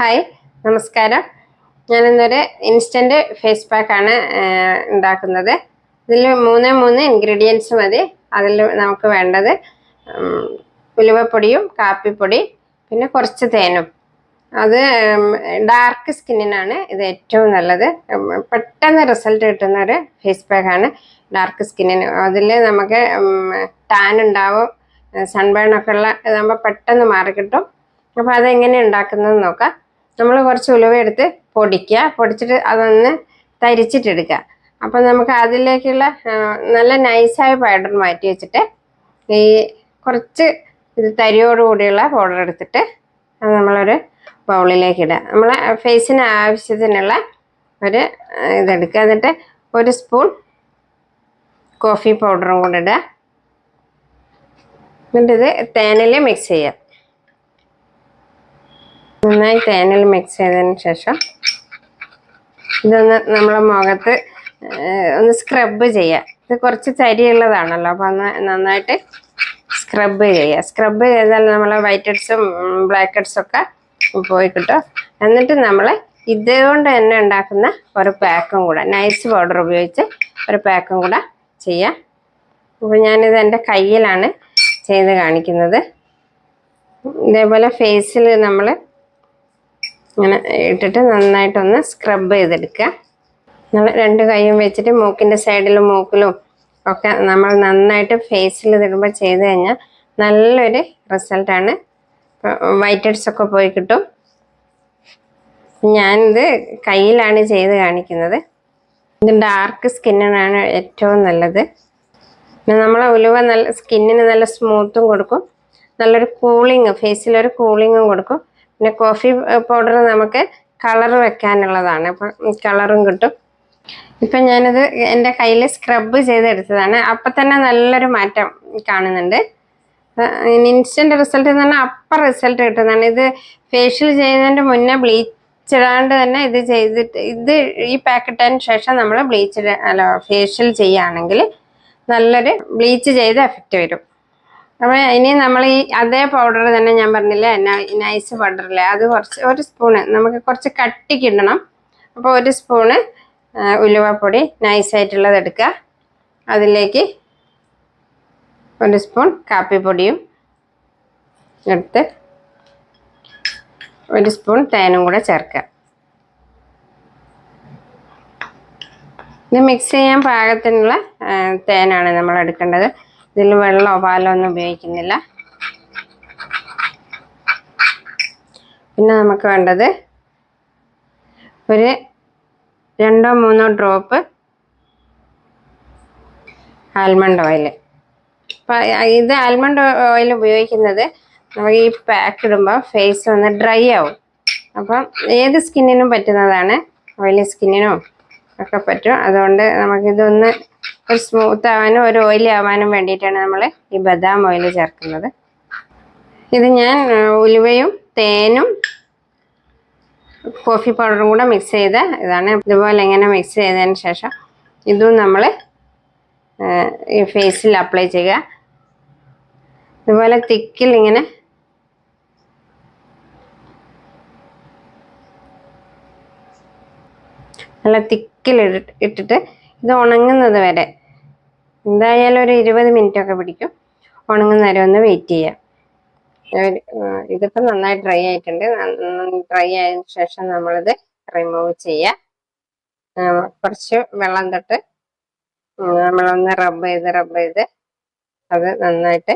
Hi നമസ്കാരം. ഞാനിന്നൊരു instant face പാക്കാണ് ഉണ്ടാക്കുന്നത്. ഇതിൽ മൂന്ന് മൂന്ന് ഇൻഗ്രീഡിയൻസ് മതി. അതിൽ നമുക്ക് വേണ്ടത് ഉലുവപ്പൊടിയും കാപ്പിപ്പൊടി പിന്നെ കുറച്ച് തേനും. അത് ഡാർക്ക് സ്കിന്നിനാണ് ഇത് ഏറ്റവും നല്ലത്. പെട്ടെന്ന് റിസൾട്ട് കിട്ടുന്ന ഒരു ഫേസ് പാക്കാണ് ഡാർക്ക് സ്കിന്നിന്. അതിൽ നമുക്ക് ടാൻ ഉണ്ടാവും സൺബേൺ ഒക്കെ ഉള്ള ഇതാകുമ്പോൾ പെട്ടെന്ന് മാറിക്കിട്ടും അപ്പോൾ അതെങ്ങനെ ഉണ്ടാക്കുന്നത് നോക്കാം. നമ്മൾ കുറച്ച് ഉലുവ എടുത്ത് പൊടിക്കുക. പൊടിച്ചിട്ട് അതൊന്ന് തരിച്ചിട്ടെടുക്കുക അപ്പം നമുക്ക് അതിലേക്കുള്ള നല്ല നൈസായ പൗഡർ മാറ്റി വെച്ചിട്ട് ഈ കുറച്ച് ഇത് തരിയോടുകൂടിയുള്ള പൗഡർ എടുത്തിട്ട് അത് നമ്മളൊരു ബൗളിലേക്ക് ഇടുക. നമ്മളെ ഫേസിന് ആവശ്യത്തിനുള്ള ഒരു ഇതെടുക്കുക. എന്നിട്ട് ഒരു സ്പൂൺ കോഫി പൗഡറും കൂടെ ഇടുക. എന്നിട്ടിത് തേനിൽ മിക്സ് ചെയ്യുക. നന്നായി തേനിൽ മിക്സ് ചെയ്തതിന് ശേഷം ഇതൊന്ന് നമ്മളെ മുഖത്ത് ഒന്ന് സ്ക്രബ് ചെയ്യുക ഇത് കുറച്ച് തരിയുള്ളതാണല്ലോ അപ്പോൾ ഒന്ന് നന്നായിട്ട് സ്ക്രബ് ചെയ്യുക സ്ക്രബ് ചെയ്താൽ നമ്മളെ വൈറ്റ് ഹെഡ്സും ബ്ലാക്ക് ഹെഡ്സും ഒക്കെ പോയി കിട്ടും. എന്നിട്ട് നമ്മൾ ഇതുകൊണ്ട് തന്നെ ഉണ്ടാക്കുന്ന ഒരു പാക്കും കൂടെ നൈസ് പൗഡർ ഉപയോഗിച്ച് ഒരു പാക്കും കൂടെ ചെയ്യാം. അപ്പോൾ ഞാനിത് എന്റെ കയ്യിലാണ് ചെയ്ത് കാണിക്കുന്നത്. ഇതേപോലെ ഫേസിൽ നമ്മൾ ഇങ്ങനെ ഇട്ടിട്ട് നന്നായിട്ടൊന്ന് സ്ക്രബ് ചെയ്തെടുക്കുക. നമ്മൾ രണ്ട് കൈയും വെച്ചിട്ട് മൂക്കിന്റെ സൈഡിലും മൂക്കിലും ഒക്കെ നമ്മൾ നന്നായിട്ട് ഫേസിൽ ഇടുമ്പോൾ ചെയ്ത് കഴിഞ്ഞാൽ നല്ലൊരു റിസൾട്ടാണ് വൈറ്റ് ഹെഡ്സ് ഒക്കെ പോയി കിട്ടും. ഞാനിത് കയ്യിലാണ് ചെയ്ത് കാണിക്കുന്നത്. ഇത് ഡാർക്ക് സ്കിന്നിനാണ് ഏറ്റവും നല്ലത്. നമ്മളെ ഉലുവ നല്ല സ്കിന്നിന് നല്ല സ്മൂത്തും കൊടുക്കും. നല്ലൊരു കൂളിങ് ഫേസിലൊരു കൂളിങ്ങും കൊടുക്കും. പിന്നെ കോഫി പൗഡർ നമുക്ക് കളർ വെക്കാനുള്ളതാണ്. അപ്പം കളറും കിട്ടും. ഇപ്പം ഞാനിത് എന്റെ കയ്യിൽ സ്ക്രബ് ചെയ്തെടുത്തതാണ്. അപ്പം തന്നെ നല്ലൊരു മാറ്റം കാണുന്നുണ്ട്. ഇൻസ്റ്റന്റ് റിസൾട്ട് എന്ന് പറഞ്ഞാൽ അപ്പം റിസൾട്ട് കിട്ടുന്നതാണ്. ഇത് ഫേഷ്യൽ ചെയ്യുന്നതിന്റെ മുന്നേ ബ്ലീച്ച് ഇടാണ്ട് തന്നെ ഇത് ചെയ്തിട്ട് ഇത് ഈ പാക്കറ്റിന് ശേഷം നമ്മൾ ബ്ലീച്ച് അല്ല ഫേഷ്യൽ ചെയ്യുകയാണെങ്കിൽ നല്ലൊരു ബ്ലീച്ച് ചെയ്ത എഫക്റ്റ് വരും. അപ്പോൾ ഇനി നമ്മൾ ഈ അതേ പൗഡർ തന്നെ ഞാൻ പറഞ്ഞില്ലേ നൈസ് പൗഡറില്ലേ അത് കുറച്ച് ഒരു സ്പൂണ് നമുക്ക് കുറച്ച് കട്ടിക്ക് ഇടണം അപ്പോൾ ഒരു സ്പൂണ് ഉലുവപ്പൊടി നൈസായിട്ടുള്ളത് എടുക്കുക. അതിലേക്ക് ഒരു സ്പൂൺ കാപ്പിപ്പൊടിയും എടുത്ത് ഒരു സ്പൂൺ തേനും കൂടെ ചേർക്കുക. ഇത് മിക്സ് ചെയ്യാൻ പാകത്തിനുള്ള തേനാണ് നമ്മൾ എടുക്കേണ്ടത്. ഇതിൽ വെള്ളമോ പാലോ ഒന്നും ഉപയോഗിക്കുന്നില്ല. പിന്നെ നമുക്ക് വേണ്ടത് ഒരു രണ്ടോ മൂന്നോ ഡ്രോപ്പ് ആൽമണ്ട് ഓയിൽ. അപ്പം ഇത് ആൽമണ്ട് ഓയിൽ ഉപയോഗിക്കുന്നത് നമുക്ക് ഈ പാക്ക് ഇടുമ്പോൾ ഫേസ് ഒന്ന് ഡ്രൈ ആവും. അപ്പം ഏത് സ്കിന്നിനും പറ്റുന്നതാണ്. ഓയിലി സ്കിന്നിനും ഒക്കെ പറ്റും. അതുകൊണ്ട് നമുക്കിതൊന്ന് ഒരു സ്മൂത്ത് ആവാനും ഒരു ഓയിലി ആവാനും വേണ്ടിയിട്ടാണ് നമ്മൾ ഈ ബദാം ഓയിൽ ചേർക്കുന്നത്. ഇത് ഞാൻ ഉലുവയും തേനും കോഫി പൗഡറും കൂടെ മിക്സ് ചെയ്ത് ഇതാണ്. ഇതുപോലെ ഇങ്ങനെ മിക്സ് ചെയ്തതിന് ശേഷം ഇതും നമ്മൾ ഈ ഫേസിൽ അപ്ലൈ ചെയ്യുക. ഇതുപോലെ തിക്കിൽ ഇങ്ങനെ നല്ല തിക്കിൽ ഇട്ടിട്ട് ഇത് ഉണങ്ങുന്നത് വരെ. എന്തായാലും ഒരു ഇരുപത് മിനിറ്റ് ഒക്കെ പിടിക്കും. ഉണങ്ങുന്ന വരെ ഒന്ന് വെയിറ്റ് ചെയ്യാം. ഇതിപ്പോൾ നന്നായി ഡ്രൈ ആയിട്ടുണ്ട്. ഡ്രൈ ആയതിനു ശേഷം നമ്മളിത് റിമൂവ് ചെയ്യുക ആ, കുറച്ച് വെള്ളം തൊട്ട് നമ്മളൊന്ന് റബ്ബ് ചെയ്ത് റബ്ബ് ചെയ്ത് അത് നന്നായിട്ട്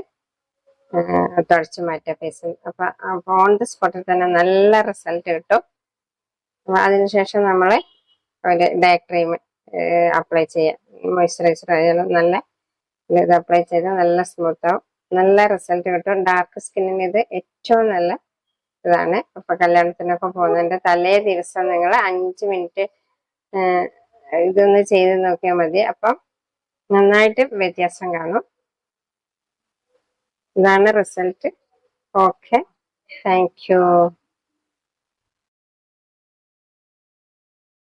തുടച്ച് മാറ്റുക ഫേസിൽ അപ്പൊ അപ്പൊ ഓൺ ദി സ്പോട്ടിൽ തന്നെ നല്ല റിസൾട്ട് കിട്ടും. അതിനുശേഷം നമ്മൾ ഒരു ഡേ ക്രീം അപ്ലൈ ചെയ്യാം. മോയ്സ്ചറൈസർ ആയാലും നല്ല ഇത് അപ്ലൈ ചെയ്താൽ നല്ല സ്മൂത്ത് ആവും. നല്ല റിസൾട്ട് കിട്ടും. ഡാർക്ക് സ്കിന്നിന് ഇത് ഏറ്റവും നല്ല ഇതാണ്. അപ്പൊ കല്യാണത്തിനൊക്കെ പോകുന്നുണ്ട് തലേ ദിവസം നിങ്ങൾ അഞ്ച് മിനിറ്റ് ഇതൊന്ന് ചെയ്ത് നോക്കിയാൽ മതി. അപ്പം നന്നായിട്ട് വ്യത്യാസം കാണും. ഇതാണ് റിസൾട്ട് ഓക്കെ താങ്ക് യു